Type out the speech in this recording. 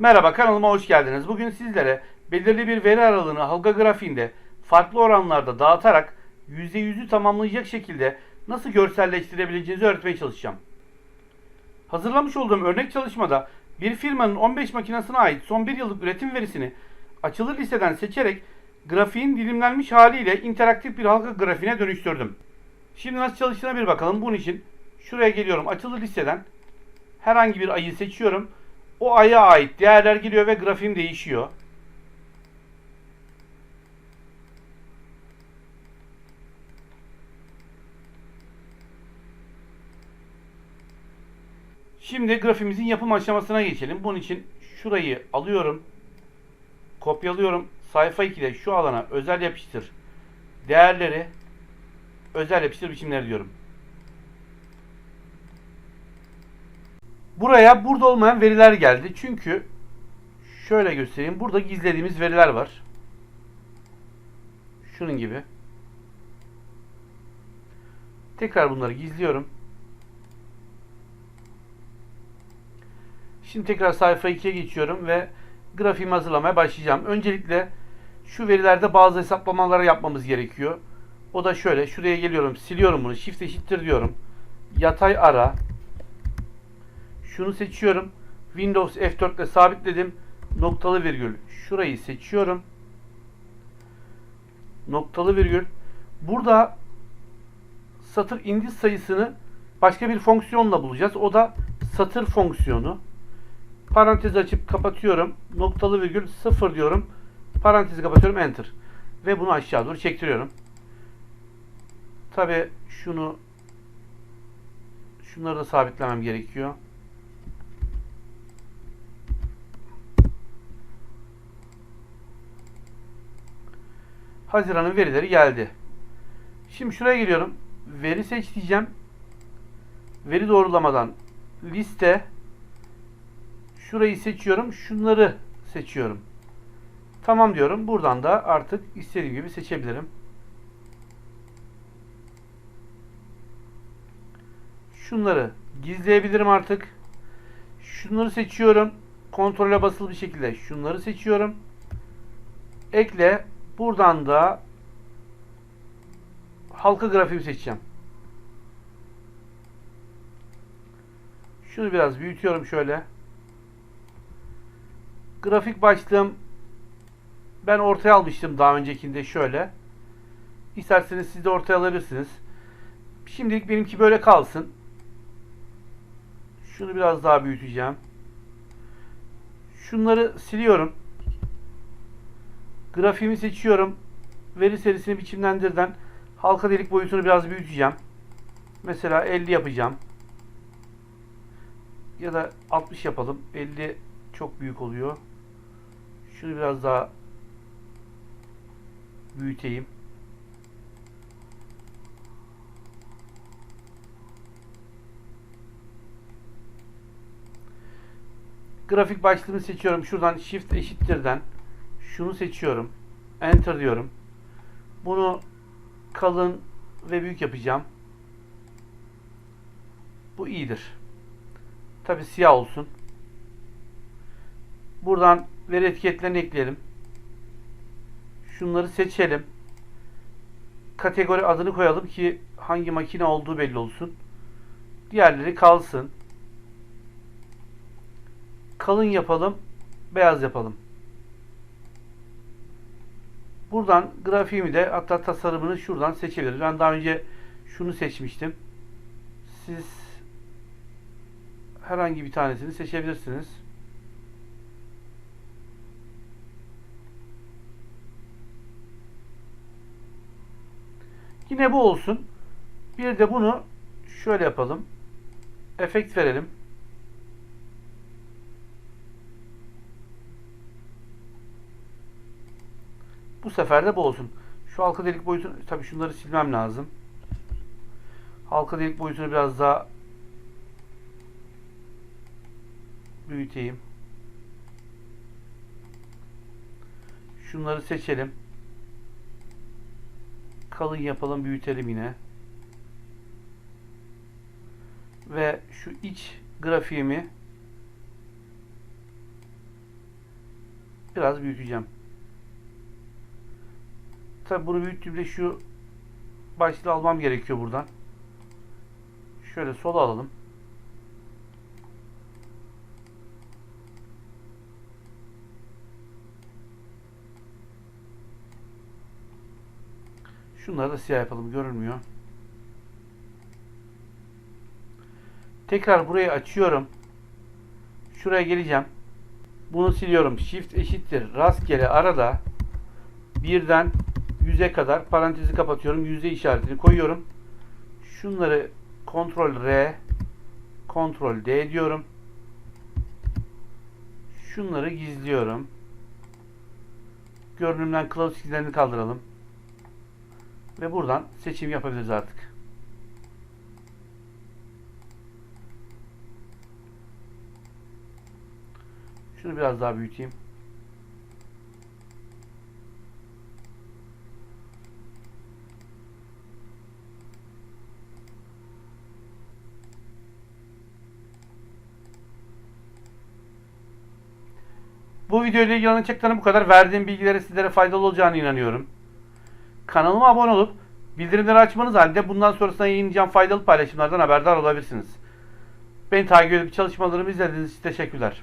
Merhaba kanalıma hoş geldiniz. Bugün sizlere belirli bir veri aralığını halka grafiğinde farklı oranlarda dağıtarak %100'ü tamamlayacak şekilde nasıl görselleştirebileceğinizi öğretmeye çalışacağım. Hazırlamış olduğum örnek çalışmada bir firmanın 15 makinesine ait son 1 yıllık üretim verisini açılı listeden seçerek grafiğin dilimlenmiş haliyle interaktif bir halka grafiğine dönüştürdüm. Şimdi nasıl çalıştığına bir bakalım. Bunun için şuraya geliyorum açılı listeden herhangi bir ayı seçiyorum. O aya ait değerler giriyor ve grafiğim değişiyor. Şimdi grafimizin yapım aşamasına geçelim. Bunun için şurayı alıyorum. Kopyalıyorum. Sayfa 2'de şu alana özel yapıştır. Değerleri özel yapıştır biçimleri diyorum. Buraya burada olmayan veriler geldi. Çünkü şöyle göstereyim. Burada gizlediğimiz veriler var. Şunun gibi. Tekrar bunları gizliyorum. Şimdi tekrar sayfa 2'ye geçiyorum ve grafiğimi hazırlamaya başlayacağım. Öncelikle şu verilerde bazı hesaplamalar yapmamız gerekiyor. O da şöyle. Şuraya geliyorum. Siliyorum bunu. Shift eşittir diyorum. Yatay ara. Şunu seçiyorum. Windows F4 ile sabitledim. Noktalı virgül. Şurayı seçiyorum. Noktalı virgül. Burada satır indiz sayısını başka bir fonksiyonla bulacağız. O da satır fonksiyonu. Parantez açıp kapatıyorum. Noktalı virgül 0 diyorum. Parantezi kapatıyorum. Enter. Ve bunu aşağı doğru çektiriyorum. Tabi şunu şunları da sabitlemem gerekiyor. Haziran'ın verileri geldi. Şimdi şuraya geliyorum. Veri seç diyeceğim. Veri doğrulamadan liste şurayı seçiyorum. Şunları seçiyorum. Tamam diyorum. Buradan da artık istediğim gibi seçebilirim. Şunları gizleyebilirim artık. Şunları seçiyorum. Kontrole basılı bir şekilde şunları seçiyorum. Ekle. Buradan da halka grafiği seçeceğim. Şunu biraz büyütüyorum şöyle. Grafik başlığım ben ortaya almıştım daha öncekinde şöyle. İsterseniz siz de ortaya alabilirsiniz. Şimdilik benimki böyle kalsın. Şunu biraz daha büyüteceğim. Şunları siliyorum. Grafiğimi seçiyorum. Veri serisini biçimlendirden halka delik boyutunu biraz büyüteceğim. Mesela 50 yapacağım. Ya da 60 yapalım. 50 çok büyük oluyor. Şunu biraz daha büyüteyim. Grafik başlığını seçiyorum. Şuradan Shift eşittirden şunu seçiyorum. Enter diyorum. Bunu kalın ve büyük yapacağım. Bu iyidir. Tabi siyah olsun. Buradan veri etiketlerini ekleyelim. Şunları seçelim. Kategori adını koyalım ki hangi makine olduğu belli olsun. Diğerleri kalsın. Kalın yapalım. Beyaz yapalım. Buradan grafiğimi de hatta tasarımını şuradan seçebiliriz. Ben daha önce şunu seçmiştim. Siz herhangi bir tanesini seçebilirsiniz. Yine bu olsun. Bir de bunu şöyle yapalım. Efekt verelim. Bu sefer de bu olsun. Şu halka delik boyutunu tabii şunları silmem lazım. Halka delik boyutunu biraz daha büyüteyim. Şunları seçelim. Kalın yapalım, büyütelim yine. Ve şu iç grafiğimi Biraz büyüteceğim. Tabi bunu büyüttüğümde şu başlığı almam gerekiyor buradan. Şöyle sola alalım. Şunları da siyah yapalım. Görünmüyor. Tekrar burayı açıyorum. Şuraya geleceğim. Bunu siliyorum. Shift eşittir. Rastgele arada birden 100'e kadar parantezi kapatıyorum. Yüzde işaretini koyuyorum. Şunları Ctrl R Ctrl D diyorum. Şunları gizliyorum. Görünümden kılavuz çizgilerini kaldıralım. Ve buradan seçim yapabiliriz artık. Şunu biraz daha büyüteyim. Bu video ile ilgili anlatacaklarım bu kadar. Verdiğim bilgileri sizlere faydalı olacağını inanıyorum. Kanalıma abone olup bildirimleri açmanız halinde bundan sonrasında yayınlayacağım faydalı paylaşımlardan haberdar olabilirsiniz. Beni takip edip çalışmalarımı izlediğiniz için teşekkürler.